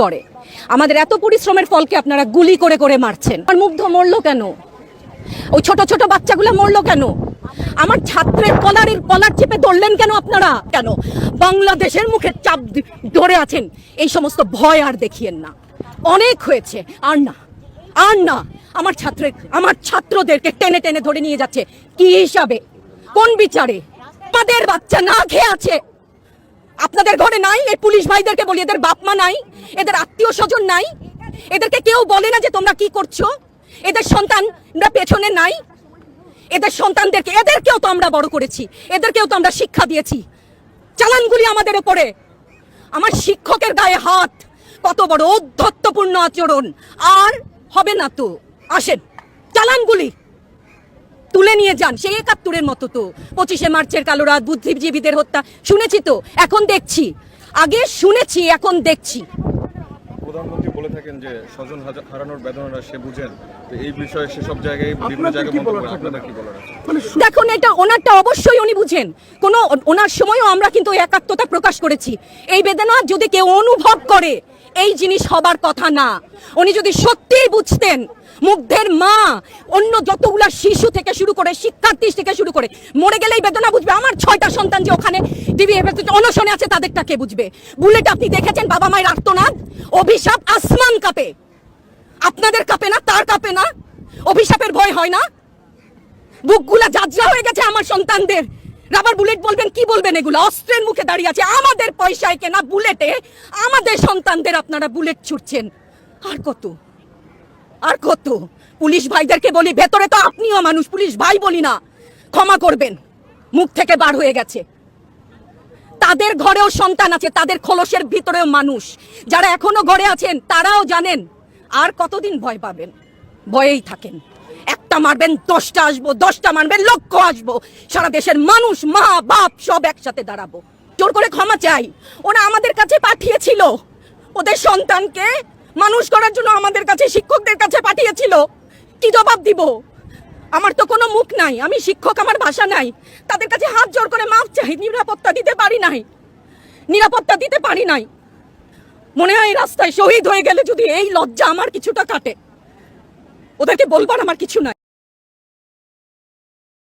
গড়ে। আমাদের এত পরিশ্রমের ফলকে আপনারা গুলি করে করে মারছেন। আর মুগ্ধ মরলো কেন? ওই ছোট ছোট বাচ্চাগুলো মরলো কেন? আমার ছাত্রের কলারের কলার চেপে ধরলেন কেন আপনারা? কেন? বাংলাদেশের মুখে চাপ ধরে আছেন, এই সমস্ত ভয় আর দেখিয়েন না। অনেক হয়েছে, আর না আর না। আমার ছাত্রের আমার ছাত্রদেরকে টেনে টেনে ধরে নিয়ে যাচ্ছে। কি হিসাবে? কোন বিচারে? আমাদের বাচ্চা না খেয়ে আছে। আপনাদের ঘরে নাই, এই পুলিশ ভাইদেরকে বলি, এদের বাপ মা নাই, এদের আত্মীয় স্বজন নাই। এদেরকে কেউ বলে না যে তোমরা কি করছ। এদের সন্তানরা পেছনে নাই। এদের সন্তানদেরকে, এদেরকেও তো আমরা বড় করেছি। এদেরকেও তো আমরা শিক্ষা দিয়েছি। চালানগুলি আমাদের উপরে। আমার শিক্ষকের গায়ে হাত। কত বড় ঔদ্ধত্যপূর্ণ আচরণ। আর হবে না তো। আসেন, চালানগুলি। তুলে নিয়ে যান। সেই একাত্তরের মতো তো। পঁচিশে মার্চের কালো রাত বুদ্ধিজীবীদের হত্যা। শুনেছি তো এখন দেখছি। আগে শুনেছি এখন দেখছি। প্রধানমন্ত্রী বলে থাকেন যে স্বজন হারানোর বেদনাটা সে বুঝেন। তো এই বিষয়ে সেসব জায়গায় বিভিন্ন জায়গায়? আপনাদের কি বলার মানে দেখুন এটা ওনারটা অবশ্যই উনি বুঝেন। কোন ওনার সময়ও আমরা কিন্তু ওই একাত্মতা প্রকাশ করেছি। এই বেদনা যদি কেউ অনুভব করে এই জিনিস হবার কথা না। উনি যদি সত্যিই বুঝতেন মুগ্ধের মা। অন্য যতগুলা শিশু থেকে শুরু করে, শিক্ষার্থী থেকে শুরু করে, মরে গেলেই বেদনা বুঝবে। আমার ছয়টা সন্তান যে ওখানে টিভি অনশনে আছে, তাদেরটা কে বুঝবে? বুলেট আপনি দেখেছেন বাবা মায়ের আর্তনাদ? অভিশাপ আসমান কাপে। আপনাদের কাপে না, তার কাপে না? অভিশাপের ভয় হয় না? বুকগুলা যাত্রা হয়ে গেছে আমার সন্তানদের। রাবার বুলেট বলবেন, কি বলবেন এগুলো? অস্ত্রের মুখে দাঁড়িয়ে আছে। আমাদের পয়সায় কেনা বুলেটে আমাদের সন্তানদের আপনারা বুলেট ছুটছেন। আর কত? আর কত? পুলিশ ভাইদেরকে বলি, ভেতরে তো আপনিও মানুষ, পুলিশ ভাই বলি না। ক্ষমা করবেন, মুখ থেকে বার হয়ে গেছে। তাদের ঘরেও সন্তান আছে, তাদের খোলসের ভিতরেও মানুষ। যারা এখনও ঘরে আছেন, তারাও জানেন, আর কতদিন ভয় পাবেন? ভয়েই থাকেন। একটা মারবেন, দশটা আসব, দশটা মারবেন, লক্ষ আসব। সারা দেশের মানুষ, মা, বাপ সব একসাথে দাঁড়াবো। জোর করে ক্ষমা চাই। ওরা আমাদের কাছে পাঠিয়েছিল। ওদের সন্তানকে মানুষ করার জন্য আমাদের কাছে, শিক্ষকদের কাছে পাঠিয়েছিল। কি জবাব দিব? আমার তো কোনো মুখ নাই, আমি শিক্ষক, আমার ভাষা নাই। তাদের কাছে হাত জোর করে মাপ চাই, নিরাপত্তা দিতে পারি নাই। নিরাপত্তা দিতে পারি নাই। মনে হয় রাস্তায় শহীদ হয়ে গেলে যদি এই লজ্জা আমার কিছুটা কাটে। ওদেরকে বলবার আমার কিছু নাই।